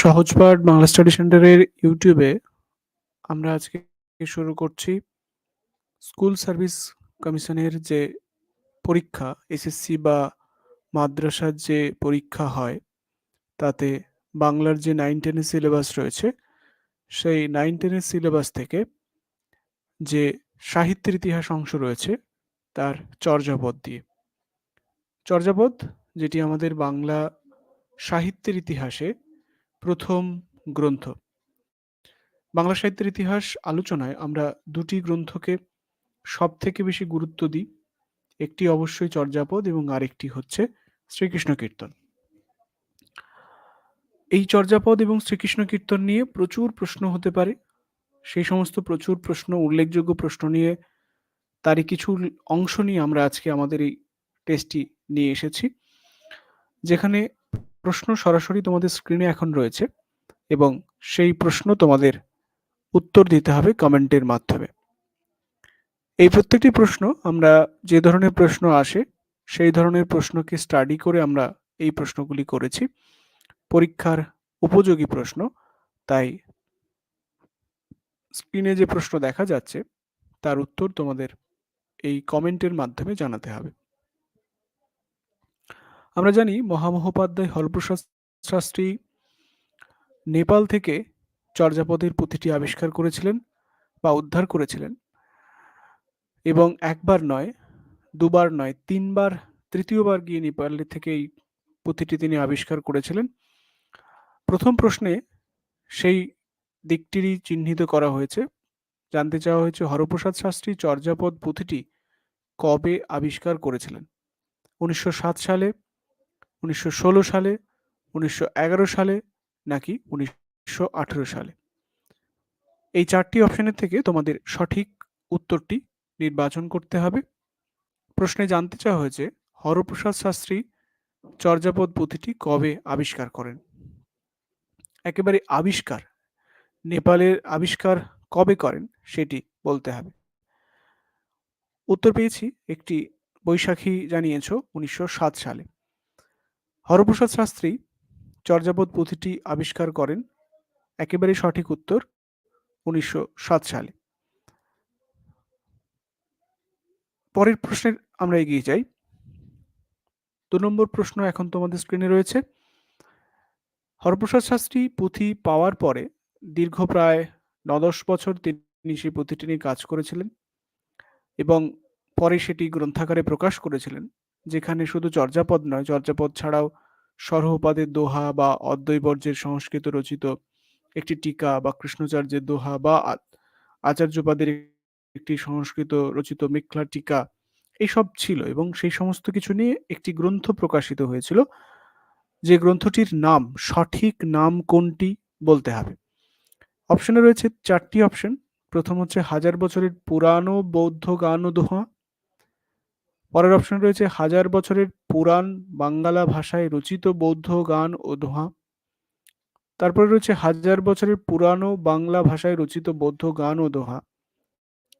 সহজপাঠ Bangla study সেন্টারের ইউটিউবে আমরা আজকে শুরু করছি। স্কুল সার্ভিস কমিশনের যে পরীক্ষা, এসএসসি বা মাদ্রাসার যে পরীক্ষা হয়, তাতে বাংলার যে নাইন টেনের সিলেবাস রয়েছে, সেই নাইন টেনের সিলেবাস থেকে যে সাহিত্যের ইতিহাস অংশ রয়েছে তার চর্যাপদ দিয়ে। চর্যাপদ, যেটি আমাদের বাংলা সাহিত্যের ইতিহাসে প্রথম গ্রন্থ। বাংলা সাহিত্যের ইতিহাস আলোচনায় আমরা দুটি গ্রন্থকে সব থেকে বেশি গুরুত্ব দিই। একটি অবশ্যই চর্যাপদ এবং আরেকটি হচ্ছে শ্রীকৃষ্ণ কীর্তন। এই চর্যাপদ এবং শ্রীকৃষ্ণ কীর্তন নিয়ে প্রচুর প্রশ্ন হতে পারে। সেই সমস্ত প্রচুর প্রশ্ন, উল্লেখযোগ্য প্রশ্ন নিয়ে তারই কিছু অংশ নিয়ে আমরা আজকে আমাদের এই টেস্টটি নিয়ে এসেছি। যেখানে প্রশ্ন সরাসরি তোমাদের স্ক্রিনে এখন রয়েছে এবং সেই প্রশ্ন তোমাদের উত্তর দিতে হবে কমেন্টের মাধ্যমে। এই প্রত্যেকটি প্রশ্ন আমরা যে ধরনের প্রশ্ন আসে, সেই ধরনের প্রশ্নকে স্টাডি করে আমরা এই প্রশ্নগুলি করেছি। পরীক্ষার উপযোগী প্রশ্ন, তাই স্ক্রিনে যে প্রশ্ন দেখা যাচ্ছে, তার উত্তর তোমাদের এই কমেন্টের মাধ্যমে জানাতে হবে। আমরা জানি মহামহোপাধ্যায় হরপ্রসাদ শাস্ত্রী নেপাল থেকে চর্যাপদের পুঁথিটি আবিষ্কার করেছিলেন বা উদ্ধার করেছিলেন এবং একবার নয়, দুবার নয়, তিনবার, তৃতীয়বার গিয়ে নেপাল থেকে এই পুঁথিটি তিনি আবিষ্কার করেছিলেন। প্রথম প্রশ্নে সেই দিকটিরই চিহ্নিত করা হয়েছে। জানতে চাওয়া হয়েছে হরপ্রসাদ শাস্ত্রী চর্যাপদ পুঁথিটি কবে আবিষ্কার করেছিলেন? উনিশশো সাত সালে, উনিশশো ষোলো সালে, উনিশশো এগারো সালে নাকি উনিশশো আঠারো সালে? এই চারটি অপশনের থেকে তোমাদের সঠিক উত্তরটি নির্বাচন করতে হবে। প্রশ্নে জানতে চাওয়া হয়েছে, হরপ্রসাদ শাস্ত্রী চর্যাপদ পুঁথিটি কবে আবিষ্কার করেন? একেবারে আবিষ্কার, নেপালের আবিষ্কার কবে করেন সেটি বলতে হবে। উত্তর পেয়েছি, একটি বৈশাখী জানিয়েছ উনিশশো সাত সালে। হরপ্রসাদ শাস্ত্রী চর্যাপদ পুঁথিটি আবিষ্কার করেন একেবারে সঠিক উত্তর উনিশশো সাত সালে। পরের প্রশ্নের আমরা এগিয়ে যাই। দু নম্বর প্রশ্ন এখন তোমাদের স্ক্রিনে রয়েছে। হরপ্রসাদ শাস্ত্রী পুঁথি পাওয়ার পরে দীর্ঘ প্রায় নদশ বছর তিনি সেই পুঁথিটি নিয়ে কাজ করেছিলেন এবং পরে সেটি গ্রন্থাকারে প্রকাশ করেছিলেন, যেখানে শুধু চর্যাপদ নয়, চর্যাপদ ছাড়াও সরহপাদের দোহা বা অদ্বৈবর্যের সংস্কৃত রচিত একটি টিকা বা কৃষ্ণচার্যের দোহা বা আচার্যপাদের একটি সংস্কৃত রচিত মেঘলা টিকা এইসব ছিল এবং সেই সমস্ত কিছু নিয়ে একটি গ্রন্থ প্রকাশিত হয়েছিল, যে গ্রন্থটির নাম সঠিক নাম কোনটি বলতে হবে। অপশনে রয়েছে চারটি অপশন, প্রথম হচ্ছে হাজার বছরের পুরানো বৌদ্ধ গান ও দোহা পরের অপশন রয়েছে হাজার বছরের পুরাণ বাঙ্গালা ভাষায় রচিত বৌদ্ধ গান ও দোহা তারপরে রয়েছে হাজার বছরের পুরানো বাংলা ভাষায় রচিত বৌদ্ধ গান ও দোহা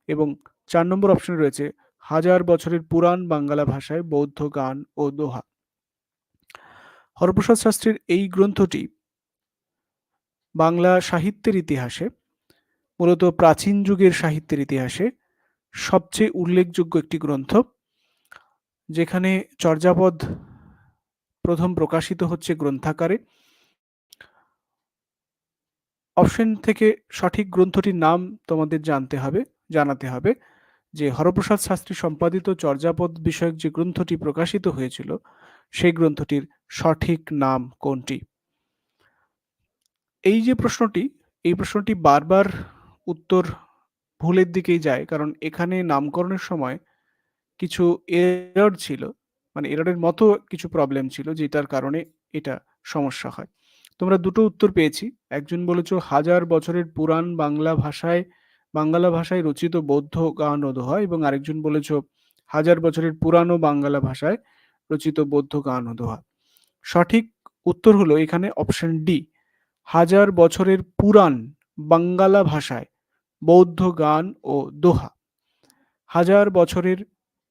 এবং চার নম্বর অপশন রয়েছে হাজার বছরের পুরাণ বাঙ্গালা ভাষায় বৌদ্ধ গান ও দোহা হরপ্রসাদ শাস্ত্রীর এই গ্রন্থটি বাংলা সাহিত্যের ইতিহাসে, মূলত প্রাচীন যুগের সাহিত্যের ইতিহাসে সবচেয়ে উল্লেখযোগ্য একটি গ্রন্থ। যেখানে চর্যাপদ প্রথম প্রকাশিত হচ্ছে গ্রন্থাকারে। অপশন থেকে সঠিক গ্রন্থটির নাম তোমাদের জানতে হবে, জানাতে হবে যে হরপ্রসাদ শাস্ত্রী সম্পাদিত চর্যাপদ বিষয়ক যে গ্রন্থটি প্রকাশিত হয়েছিল, সেই গ্রন্থটির সঠিক নাম কোনটি? এই যে প্রশ্নটি, এই প্রশ্নটি বারবার উত্তর ভুলের দিকেই যায়, কারণ এখানে নামকরণের সময় কিছু এরর ছিল মানে এররের মতো কিছু প্রবলেম ছিল, যেটার কারণে এটা সমস্যা হয়। তোমরা দুটো উত্তর পেয়েছি। একজন বলেছ, হাজার বছরের পুরাণ বাংলা ভাষায় বাংলা ভাষায় রচিত বৌদ্ধ গান দোহা এবং আরেকজন বলেছ, হাজার বছরের পুরানো বাংলা ভাষায় রচিত বৌদ্ধ গান দোহা সঠিক উত্তর হলো এখানে অপশন ডি হাজার বছরের পুরাণ বাঙ্গালা ভাষায় বৌদ্ধ গান ও দোহা হাজার বছরের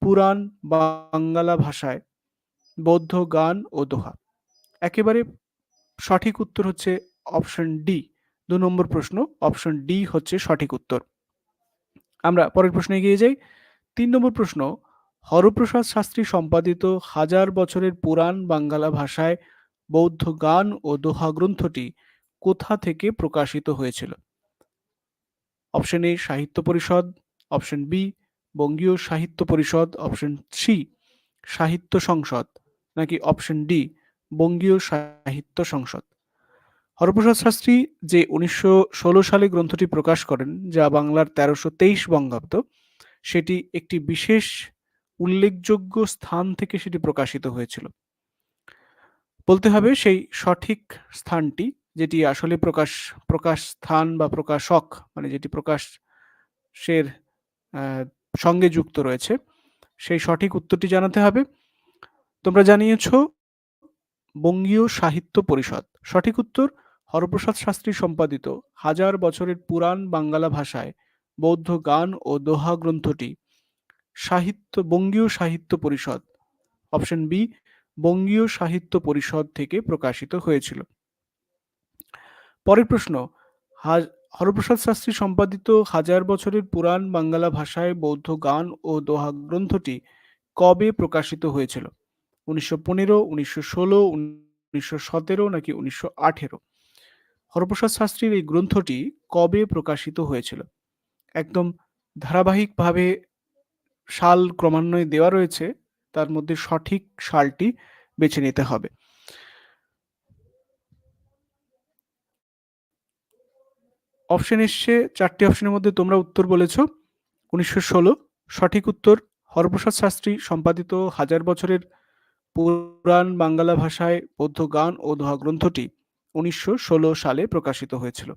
পুরাণ বাঙ্গালা ভাষায় বৌদ্ধ গান ও দোহা। একেবারে সঠিক উত্তর হচ্ছে অপশন ডি দু নম্বর প্রশ্ন অপশন ডি হচ্ছে সঠিক উত্তর। আমরা পরের প্রশ্নে এগিয়ে যাই। তিন নম্বর প্রশ্ন, হরপ্রসাদ শাস্ত্রী সম্পাদিত হাজার বছরের পুরাণ বাঙ্গালা ভাষায় বৌদ্ধ গান ও দোহা গ্রন্থটি কোথা থেকে প্রকাশিত হয়েছিল? অপশন এ সাহিত্য পরিষদ। অপশন বি বঙ্গীয় সাহিত্য পরিষদ অপশন সি সাহিত্য সংসদ, নাকি অপশন ডি বঙ্গীয় সাহিত্য সংসদ। হরপ্রসাদ শাস্ত্রী যে উনিশশো ষোলো সালে গ্রন্থটি প্রকাশ করেন, যা বাংলার তেরোশো তেইশ বঙ্গাব্দ, সেটি একটি বিশেষ উল্লেখযোগ্য স্থান থেকে সেটি প্রকাশিত হয়েছিল। বলতে হবে সেই সঠিক স্থানটি, যেটি আসলে প্রকাশ প্রকাশ স্থান বা প্রকাশক মানে যেটি প্রকাশের সঙ্গে যুক্ত রয়েছে। সেই সঠিক উত্তরটি জানাতে হবে। তোমরা জানিয়েছ, বঙ্গীয় সাহিত্য পরিষদ। সঠিক উত্তর, হরপ্রসাদ শাস্ত্রী সম্পাদিত। হাজার বছরের পুরাণ বাঙ্গালা ভাষায় বৌদ্ধ গান ও দোহা গ্রন্থটি। সাহিত্য, বঙ্গীয় সাহিত্য পরিষদ। অপশন বি, বঙ্গীয় সাহিত্য পরিষদ থেকে প্রকাশিত হয়েছিল। পরের প্রশ্ন হরপ্রসাদ শাস্ত্রী সম্পাদিত হাজার বছরের পুরাণ বাঙ্গালা ভাষায় বৌদ্ধ গান ও দোহা গ্রন্থটি কবে প্রকাশিত হয়েছিল? উনিশশো পনেরো, উনিশশো ষোলো, উনিশশো সতেরো নাকি উনিশশো আঠেরো? হরপ্রসাদ শাস্ত্রীর এই গ্রন্থটি কবে প্রকাশিত হয়েছিল? একদম ধারাবাহিকভাবে সাল ক্রমান্বয়ে দেওয়া রয়েছে, তার মধ্যে সঠিক সালটি বেছে নিতে হবে। অপশন এসছে, চারটি অপশনের মধ্যে তোমরা উত্তর বলেছ। উনিশশো ষোলো, সঠিক উত্তর, হরপ্রসাদ শাস্ত্রী, সম্পাদিত হাজার বছরের পুরাণ বাংলা ভাষায় বৌদ্ধ গান ও দোহা গ্রন্থটি উনিশশো ষোলো সালে প্রকাশিত হয়েছিল।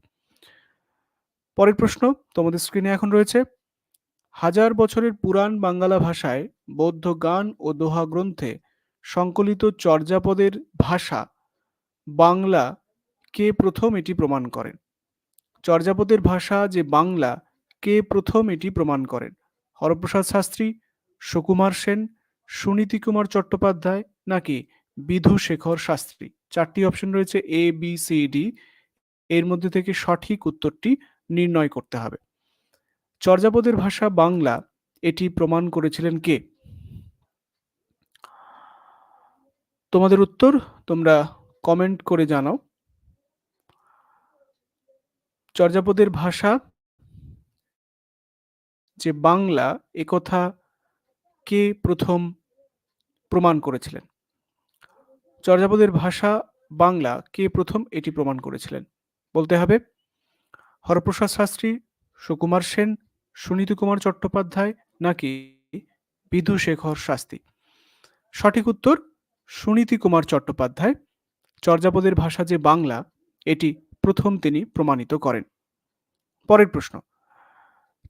পরের প্রশ্ন তোমাদের স্ক্রিনে এখন রয়েছে। হাজার বছরের পুরাণ বাংলা ভাষায় বৌদ্ধ গান ও দোহা গ্রন্থে সংকলিত চর্যাপদের ভাষা বাংলা কে প্রথম এটি প্রমাণ করেন? চর্যাপদের ভাষা যে বাংলা, কে প্রথম এটি প্রমাণ করেন? হরপ্রসাদ শাস্ত্রী, সুকুমার সেন, সুনীতি কুমার চট্টোপাধ্যায় নাকি বিধু শেখর শাস্ত্রী? চারটি অপশন রয়েছে এ বি সি ডি এর মধ্যে থেকে সঠিক উত্তরটি নির্ণয় করতে হবে। চর্যাপদের ভাষা বাংলা, এটি প্রমাণ করেছিলেন কে? তোমাদের উত্তর তোমরা কমেন্ট করে জানাও। চর্যাপদের ভাষা, যে বাংলা একথা কে প্রথম প্রমাণ করেছিলেন? চর্যাপদের ভাষা বাংলা কে প্রথম এটি প্রমাণ করেছিলেন? বলতে হবে, হরপ্রসাদ শাস্ত্রী, সুকুমার সেন, সুনীতি কুমার চট্টোপাধ্যায় নাকি বিধুশেখর শাস্তি সঠিক উত্তর, সুনীতি কুমার চট্টোপাধ্যায়। চর্যাপদের ভাষা যে বাংলা, এটি প্রথম তিনি প্রমাণিত করেন। পরের প্রশ্ন,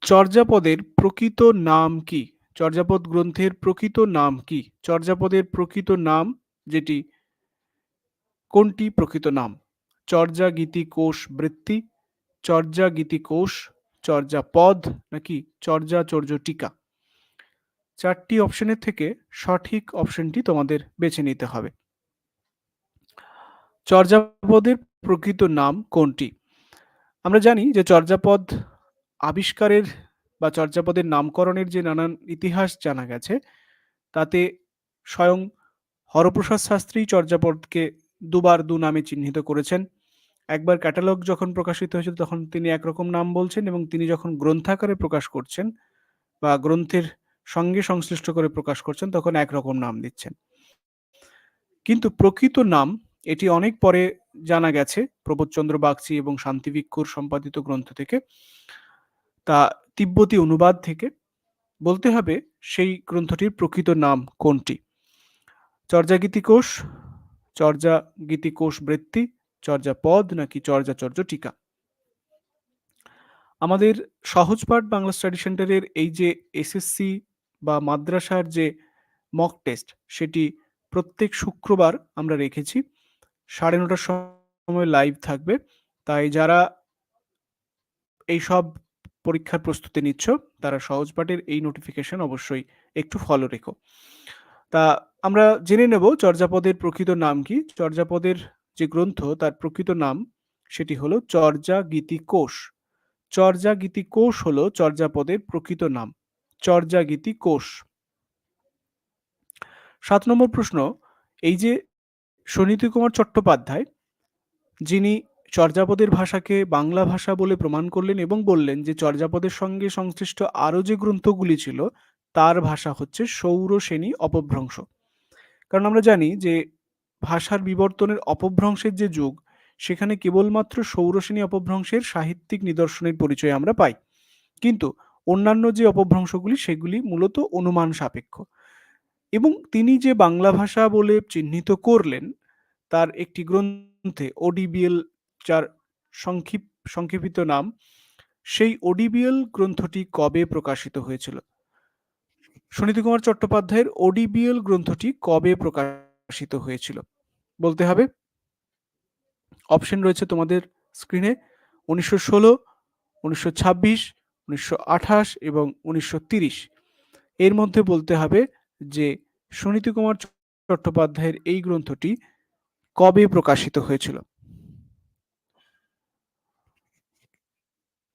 চর্যাপদের প্রকৃত নাম কি? চর্যাপদ গ্রন্থের প্রকৃত নাম কি? চর্যাপদের প্রকৃত নাম যেটি, কোনটি প্রকৃত নাম? চর্যা গীতি কোষ বৃত্তি চর্যা গীতি কোষ চর্যা পদ নাকি চর্যাচর্য টিকা চারটি অপশনের থেকে সঠিক অপশনটি তোমাদের বেছে নিতে হবে। চর্যাপদের প্রকৃত নাম কোনটি? আমরা জানি যে চর্যাপদ আবিষ্কারের বা চর্যাপদের নামকরণের যে নানান ইতিহাস জানা গেছে, তাতে স্বয়ং হরপ্রসাদ শাস্ত্রী চর্যাপদকে দুবার দু নামে চিহ্নিত করেছেন। একবার ক্যাটালগ যখন প্রকাশিত হয়েছিল, তখন তিনি একরকম নাম বলছেন এবং তিনি যখন গ্রন্থাকারে প্রকাশ করছেন বা গ্রন্থের সঙ্গে সংশ্লিষ্ট করে প্রকাশ করছেন, তখন একরকম নাম দিচ্ছেন। কিন্তু প্রকৃত নাম এটি অনেক পরে জানা গেছে প্রবোধচন্দ্র বাগচি এবং শান্তিভিক্ষুর সম্পাদিত গ্রন্থ থেকে। তা তিব্বতী অনুবাদ থেকে। বলতে হবে সেই গ্রন্থটির প্রকৃত নাম কোনটি? চর্যাগীতিকোষ চর্যা গীতিকোষ বৃত্তি চর্যা পদ নাকি চর্যাচর্য টিকা আমাদের সহজপাঠ বাংলা স্টাডি সেন্টারের এই যে এসএসসি বা মাদ্রাসার যে মক টেস্ট, সেটি প্রত্যেক শুক্রবার আমরা রেখেছি। সাড়ে নটার সময় লাইভ থাকবে। তাই যারা এই সব পরীক্ষার প্রস্তুতি নিচ্ছ, তারা সহজ পাঠের এই নোটিফিকেশন অবশ্যই একটু ফলো রেখো। তা আমরা জেনে নেব চর্যাপদের প্রকৃত নাম কি। চর্যাপদের যে গ্রন্থ, তার প্রকৃত নাম সেটি হলো চর্যা গীতি কোষ চর্যা গীতি কোষ হলো চর্যাপদের প্রকৃত নাম। চর্যা গীতি কোষ সাত নম্বর প্রশ্ন, এই যে সুনীতি কুমার চট্টোপাধ্যায়, যিনি চর্যাপদের ভাষাকে বাংলা ভাষা বলে প্রমাণ করলেন এবং বললেন যে চর্যাপদের সঙ্গে সংশ্লিষ্ট আরও যে গ্রন্থগুলি ছিল, তার ভাষা হচ্ছে সৌরসেনী অপভ্রংশ। কারণ আমরা জানি যে ভাষার বিবর্তনের অপভ্রংশের যে যুগ, সেখানে কেবলমাত্র সৌরসেনী অপভ্রংশের সাহিত্যিক নিদর্শনের পরিচয় আমরা পাই। কিন্তু অন্যান্য যে অপভ্রংশগুলি, সেগুলি মূলত অনুমান সাপেক্ষ। এবং তিনি যে বাংলা ভাষা বলে চিহ্নিত করলেন, তার একটি গ্রন্থে ওডিবিএল যার সংক্ষিপ, সংক্ষেপিত নাম, সেই ওডিবিএল গ্রন্থটি কবে প্রকাশিত হয়েছিল? সুনীতি কুমার চট্টোপাধ্যায়ের ওডিবিএল গ্রন্থটি কবে প্রকাশিত হয়েছিল? বলতে হবে। অপশন রয়েছে তোমাদের স্ক্রিনে। উনিশশো ষোলো, উনিশশো ছাব্বিশ, উনিশশো আঠাশ এবং উনিশশো তিরিশ। এর মধ্যে বলতে হবে যে সুনীতি কুমার চট্টোপাধ্যায়ের এই গ্রন্থটি কবে প্রকাশিত হয়েছিল?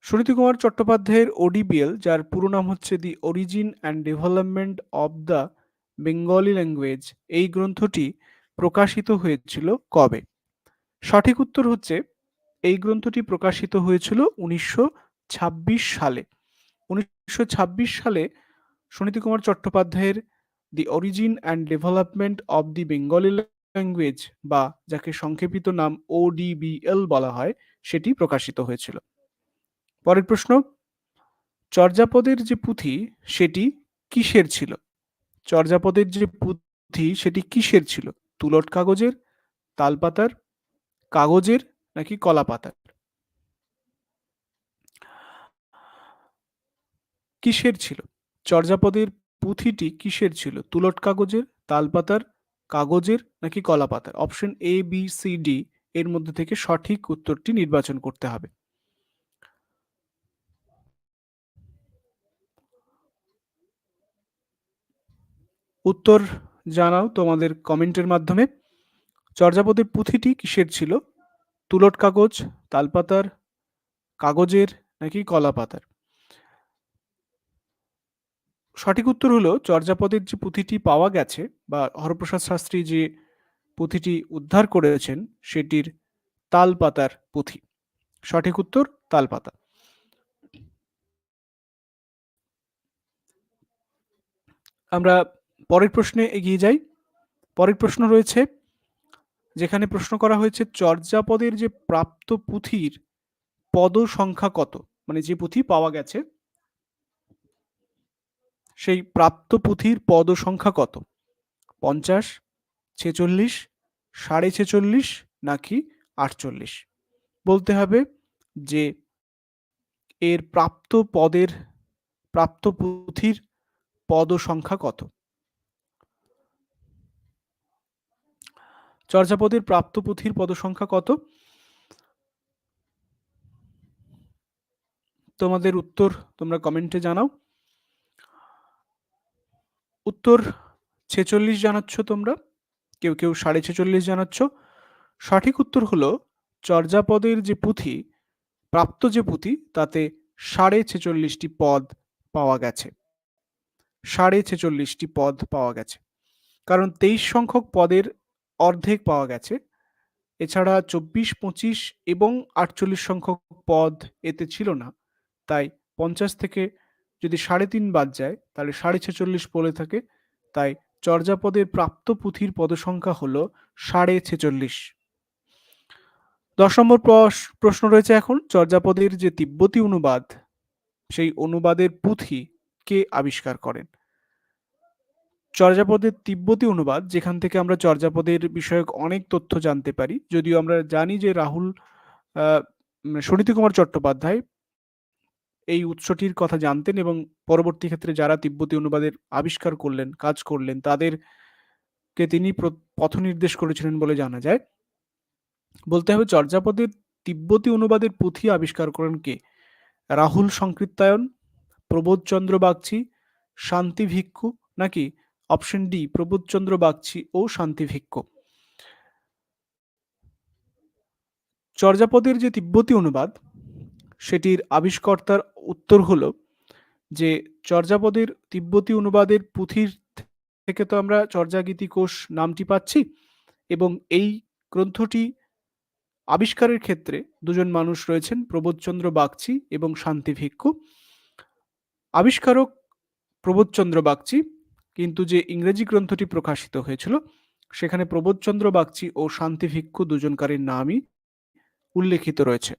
সুনীতি কুমার চট্টোপাধ্যায়ের ওডিবিএল যার পুরো নাম হচ্ছে the origin and development of the Bengali language এই গ্রন্থটি প্রকাশিত হয়েছিল কবে? সঠিক উত্তর হচ্ছে, এই গ্রন্থটি প্রকাশিত হয়েছিল উনিশশো ছাব্বিশ সালে। উনিশশো ছাব্বিশ সালে সুনীতি কুমার চট্টোপাধ্যায়ের the origin and development of the Bengali language বা যাকে সংক্ষেপিত নাম ওডিবিএল বলা হয়, সেটি প্রকাশিত হয়েছিল। পরের প্রশ্ন, চর্যাপদের যে পুঁথি, সেটি কিসের ছিল? চর্যাপদের যে পুঁথি, সেটি কিসের ছিল? তুলট কাগজের, তালপাতার, কাগজের, নাকি কলাপাতার? কিসের ছিল? চর্যাপদের পুঁথিটি কিসের ছিল? তুলট কাগজের, তালপাতার, কাগজের নাকি কলা পাতার option A B C D এর মধ্যে থেকে সঠিক উত্তরটি নির্বাচন করতে হবে। উত্তর জানাও তোমাদের কমেন্টের মাধ্যমে। চর্যাপদের পুঁথিটি কিসের ছিল? তুলট কাগজ, তালপাতার, কাগজের নাকি কলা পাতার সঠিক উত্তর হলো চর্যাপদের যে পুঁথিটি পাওয়া গেছে বা হরপ্রসাদ শাস্ত্রী যে পুঁথিটি উদ্ধার করেছেন সেটির তালপাতার পুঁথি। সঠিক উত্তর, তালপাতা। আমরা পরের প্রশ্নে এগিয়ে যাই। পরের প্রশ্ন রয়েছে, যেখানে প্রশ্ন করা হয়েছে চর্যাপদের যে প্রাপ্ত পুঁথির পদ সংখ্যা কত? মানে যে পুঁথি পাওয়া গেছে সেই প্রাপ্ত পুঁথির পদ সংখ্যা কত? পঞ্চাশ, ছেচল্লিশ, সাড়ে ছেচল্লিশ নাকি আটচল্লিশ? বলতে হবে যে এর প্রাপ্ত পদের, প্রাপ্ত পুঁথির পদ সংখ্যা কত? চর্যাপদের প্রাপ্ত পুঁথির পদসংখ্যা কত? তোমাদের উত্তর তোমরা কমেন্টে জানাও। উত্তর ছেচল্লিশ জানাচ্ছ তোমরা? কেউ কেউ সাড়ে ছেচল্লিশ জানাচ্ছ। সঠিক উত্তর হলো চর্যাপদের যে পুঁথি, প্রাপ্ত যে পুঁথি, তাতে সাড়ে ছেচল্লিশটি পদ পাওয়া গেছে। সাড়ে ছেচল্লিশটি পদ পাওয়া গেছে। কারণ তেইশ সংখ্যক পদের অর্ধেক পাওয়া গেছে। এছাড়া চব্বিশ, পঁচিশ এবং আটচল্লিশ সংখ্যক পদ এতে ছিল না। তাই পঞ্চাশ থেকে যদি সাড়ে তিন বাদ যায়, তাহলে সাড়ে ছেচল্লিশ পড়ে থাকে। তাই চর্যাপদের প্রাপ্ত পুঁথির পদসংখ্যা হল সাড়ে ছেচল্লিশ। দশ নম্বর প্রশ্ন রয়েছে এখন, চর্যাপদের যে তিব্বতী অনুবাদ, সেই অনুবাদের পুঁথি কে আবিষ্কার করেন? চর্যাপদের তিব্বতী অনুবাদ, যেখান থেকে আমরা চর্যাপদের বিষয়ক অনেক তথ্য জানতে পারি, যদিও আমরা জানি যে রাহুল সুনীতি কুমার চট্টোপাধ্যায় এই উৎসটির কথা জানতেন এবং পরবর্তী ক্ষেত্রে যারা তিব্বতী অনুবাদের আবিষ্কার করলেন, কাজ করলেন, তাদেরকে তিনি পথ নির্দেশ করেছিলেন বলে জানা যায়। বলতে হবে চর্যাপদের তিব্বতী অনুবাদের পুঁথি আবিষ্কার করেন কে? রাহুল সংকৃত্তায়ন প্রবোধচন্দ্র বাগচি, শান্তি ভিক্ষু নাকি অপশন ডি প্রবোধচন্দ্র বাগচি ও শান্তি ভিক্ষু? চর্যাপদের যে তিব্বতী অনুবাদ সেটির আবিষ্কর্তার উত্তর হলো যে চর্যাপদের তিব্বতী অনুবাদের পুঁথির থেকে তো আমরা চর্যাগীতি কোষ নামটি পাচ্ছি এবং এই গ্রন্থটি আবিষ্কারের ক্ষেত্রে দুজন মানুষ রয়েছেন প্রবোধচন্দ্র বাগচি এবং শান্তি ভিক্ষু। আবিষ্কারক প্রবোধচন্দ্র বাগচি, কিন্তু যে ইংরেজি গ্রন্থটি প্রকাশিত হয়েছিল, সেখানে প্রবোধচন্দ্র বাগচি ও শান্তি ভিক্ষু দুজনকারীর নামই উল্লেখিত রয়েছে।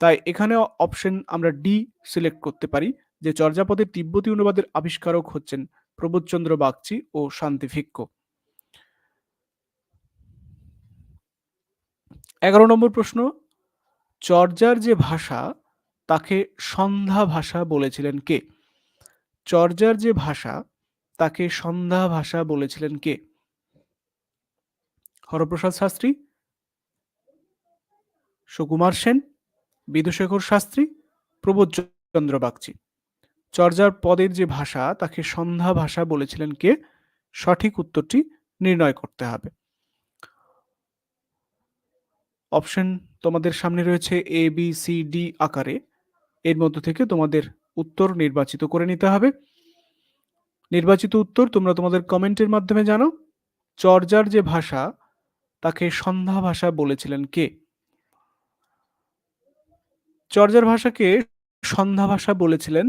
তাই এখানে অপশন আমরা ডি সিলেক্ট করতে পারি, যে চর্যাপদের তিব্বতী অনুবাদের আবিষ্কারক হচ্ছেন প্রবোধচন্দ্র বাগচি ও শান্তি ভিক্ষ। এগারো নম্বর প্রশ্ন, চর্যার যে ভাষা, তাকে সন্ধ্যা ভাষা বলেছিলেন কে? চর্যার যে ভাষা, তাকে সন্ধ্যা ভাষা বলেছিলেন কে? হরপ্রসাদ শাস্ত্রী, সুকুমার সেন বিদুশেখর শাস্ত্রী, প্রবোধচন্দ্র বাগচি। চর্যার পদের যে ভাষা, তাকে সন্ধ্যা ভাষা বলেছিলেন কে? সঠিক উত্তরটি নির্ণয় করতে হবে। অপশন তোমাদের সামনে রয়েছে এ বি সি ডি আকারে। এর মধ্য থেকে তোমাদের উত্তর নির্বাচিত করে নিতে হবে। নির্বাচিত উত্তর তোমরা তোমাদের কমেন্টের মাধ্যমে জানো। চর্যার যে ভাষা, তাকে সন্ধ্যা ভাষা বলেছিলেন কে? চর্যার ভাষাকে সন্ধ্যা ভাষা বলেছিলেন।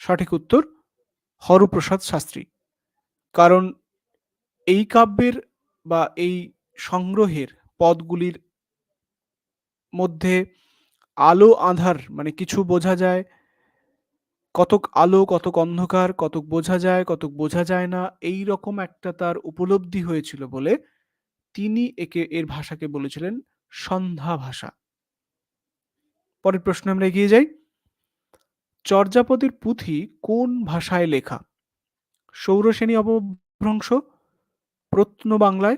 সঠিক উত্তর, হরপ্রসাদ শাস্ত্রী। কারণ এই কাব্যের বা এই সংগ্রহের পদগুলির মধ্যে আলো আধার মানে কিছু বোঝা যায়। কতক আলো, কতক অন্ধকার, কতক বোঝা যায়, কতক বোঝা যায় না, এই রকম একটা তার উপলব্ধি হয়েছিল বলে তিনি একে, এর ভাষাকে বলেছিলেন সন্ধ্যা ভাষা। পরের প্রশ্ন আমরা এগিয়ে যাই। চর্যাপদের পুঁথি কোন ভাষায় লেখা? সৌরশ্রেণী অপভ্রংশ, প্রত্ন বাংলায়,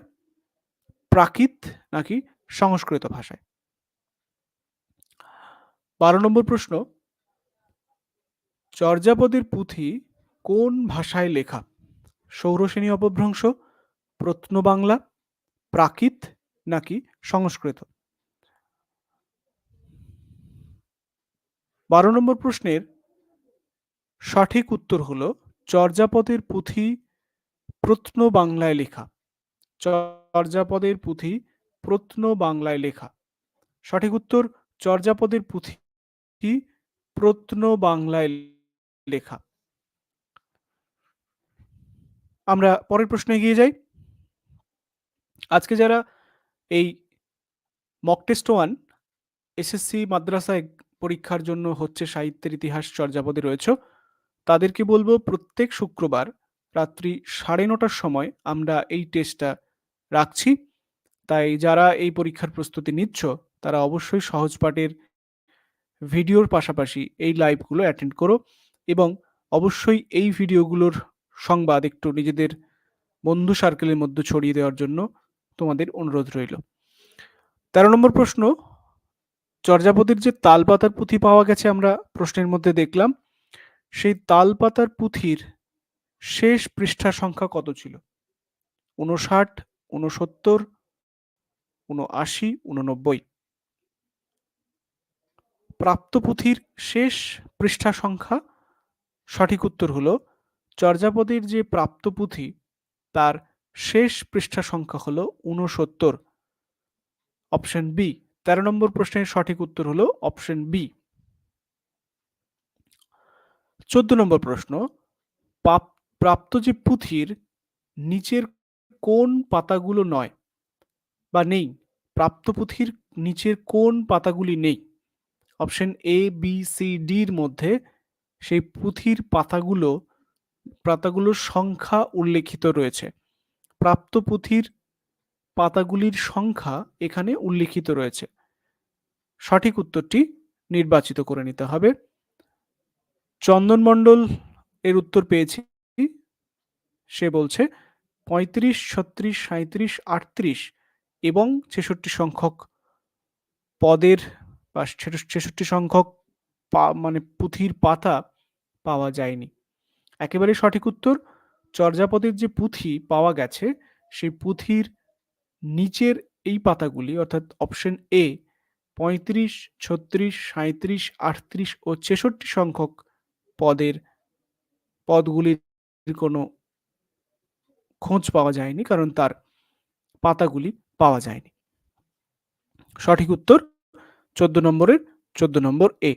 প্রাকৃত নাকি সংস্কৃত ভাষায়? বারো নম্বর প্রশ্ন, চর্যাপদের পুঁথি কোন ভাষায় লেখা? সৌরশ্রেণী অপভ্রংশ, প্রত্ন বাংলা, প্রাকৃত নাকি সংস্কৃত? বারো নম্বর প্রশ্নের সঠিক উত্তর হলো চর্যাপদের পুঁথি প্রত্ন বাংলায় লেখা। চর্যাপদের পুঁথি প্রত্ন বাংলায় লেখা। সঠিক উত্তর, চর্যাপদের পুঁথি প্রত্ন বাংলায় লেখা। আমরা পরের প্রশ্নে এগিয়ে যাই। আজকে যারা এই মক টেস্ট ওয়ান এসএসসি মাদ্রাসা পরীক্ষার জন্য হচ্ছে সাহিত্যের ইতিহাস চর্যাপদে রয়েছে। তাদেরকে বলব প্রত্যেক শুক্রবার রাত্রি সাড়ে নটার সময় আমরা এই টেস্টটা রাখছি। তাই যারা এই পরীক্ষার প্রস্তুতি নিচ্ছ, তারা অবশ্যই সহজ পাঠের ভিডিওর পাশাপাশি এই লাইভগুলো অ্যাটেন্ড করো এবং অবশ্যই এই ভিডিওগুলোর সংবাদ একটু নিজেদের বন্ধু সার্কেলের মধ্যে ছড়িয়ে দেওয়ার জন্য তোমাদের অনুরোধ রইল। তেরো নম্বর প্রশ্ন চর্যাপদের যে তালপাতার পুঁথি পাওয়া গেছে আমরা প্রশ্নের মধ্যে দেখলাম, সেই তালপাতার পুঁথির শেষ পৃষ্ঠা সংখ্যা কত ছিল? উনষাট উনসত্তর উনআশি উননব্বই প্রাপ্ত পুঁথির শেষ পৃষ্ঠা সংখ্যা সঠিক উত্তর হল, চর্যাপদের যে প্রাপ্ত পুঁথি, তার শেষ পৃষ্ঠা সংখ্যা হল উনসত্তর অপশন বি তেরো নম্বর প্রশ্নের সঠিক উত্তর হলো অপশন বি চোদ্দ নম্বর প্রশ্ন প্রাপ্ত যে পুঁথির নিচের কোন পাতাগুলো নয় বা নেই, প্রাপ্ত পুঁথির নিচের কোন পাতাগুলি নেই? অপশন এ বি সি ডির মধ্যে সেই পুঁথির পাতাগুলো, পাতাগুলোর সংখ্যা উল্লেখিত রয়েছে। প্রাপ্ত পুঁথির পাতাগুলির সংখ্যা এখানে উল্লিখিত রয়েছে। সঠিক উত্তরটি নির্বাচিত করে নিতে হবে। চন্দন মণ্ডল এর উত্তর পেয়েছি। সে বলছে পঁয়ত্রিশ, ছত্রিশ সাঁত্রিশ আটত্রিশ এবং ছেষট্টি সংখ্যক পদের বা ছেষট্টি সংখ্যক মানে পুঁথির পাতা পাওয়া যায়নি। একেবারে সঠিক উত্তর চর্যাপদের যে পুঁথি পাওয়া গেছে, সেই পুঁথির নিচের এই পাতাগুলি, অর্থাৎ অপশন এ পঁয়ত্রিশ, ছত্রিশ সাঁত্রিশ আটত্রিশ ও ছেষট্টি সংখ্যক পদের পদগুলির কোনো খোঁজ পাওয়া যায়নি, কারণ তার পাতাগুলি পাওয়া যায়নি। সঠিক উত্তর চোদ্দ নম্বরের, চোদ্দ নম্বর এ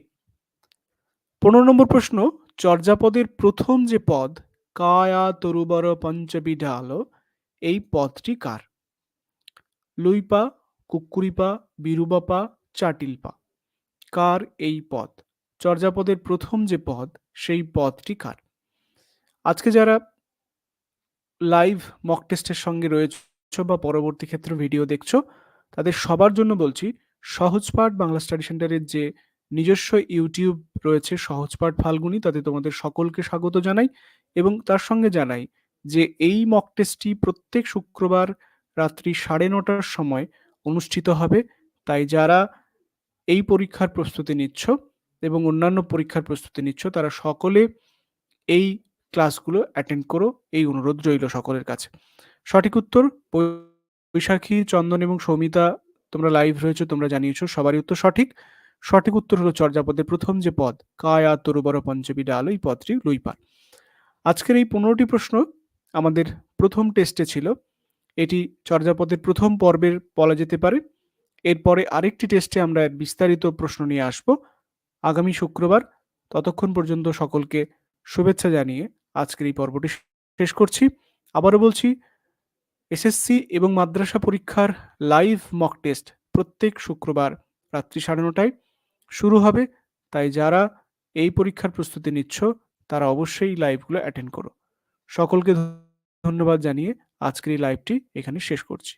পনেরো নম্বর প্রশ্ন, চর্যাপদের প্রথম যে পদ, কায়া তরুবর পঞ্চবিডাল এই পদটি কার? লুইপা কুকুরিপা বিরুবাপা, চাটিলপা। কার এই পদ চর্যাপদের প্রথম যে পদ সেই পদটি কার? আজকে যারা লাইভ মক টেস্টের সঙ্গে রয়েছে বা পরবর্তী ক্ষেত্রে ভিডিও দেখছ, তাদের সবার জন্য বলছি সহজপাঠ বাংলা স্টাডি সেন্টারের যে নিজস্ব ইউটিউব রয়েছে সহজপাঠ ফাল্গুনি, তাতে তোমাদের সকলকে স্বাগত জানাই এবং তার সঙ্গে জানাই যে এই মক টেস্টটি প্রত্যেক শুক্রবার রাত্রি সাড়ে নটার সময় অনুষ্ঠিত হবে। তাই যারা এই পরীক্ষার প্রস্তুতি নিচ্ছ এবং অন্যান্য পরীক্ষার প্রস্তুতি নিচ্ছ, তারা সকলে এই ক্লাসগুলো অ্যাটেন্ড করো। এই অনুরোধ রইল সকলের কাছে। সঠিক উত্তর বৈশাখী, চন্দন এবং সৌমিতা, তোমরা লাইভ রয়েছে, তোমরা জানিয়েছো, সবারই উত্তর সঠিক। সঠিক উত্তর হলো চর্যাপদের প্রথম যে পদ, কায়া তরুবর পঞ্চমী ডাল এই পদটি লুইপার। আজকের এই পনেরোটি প্রশ্ন আমাদের প্রথম টেস্টে ছিল। এটি চর্যাপদের প্রথম পর্বের বলা যেতে পারে। এরপরে আরেকটি টেস্টে আমরা বিস্তারিত প্রশ্ন নিয়ে আসব। আগামী শুক্রবার ততক্ষণ পর্যন্ত সকলকে শুভেচ্ছা জানিয়ে আজকের এই পর্বটি শেষ করছি। আবারও বলছি, এসএসসি এবং মাদ্রাসা পরীক্ষার লাইভ মক টেস্ট প্রত্যেক শুক্রবার রাত্রি সাড়ে নটায় শুরু হবে। তাই যারা এই পরীক্ষার প্রস্তুতি নিচ্ছ, তারা অবশ্যই লাইভগুলো অ্যাটেন্ড করো। সকলকে ধন্যবাদ জানিয়ে আজকের এই লাইভটি এখানে শেষ করছি।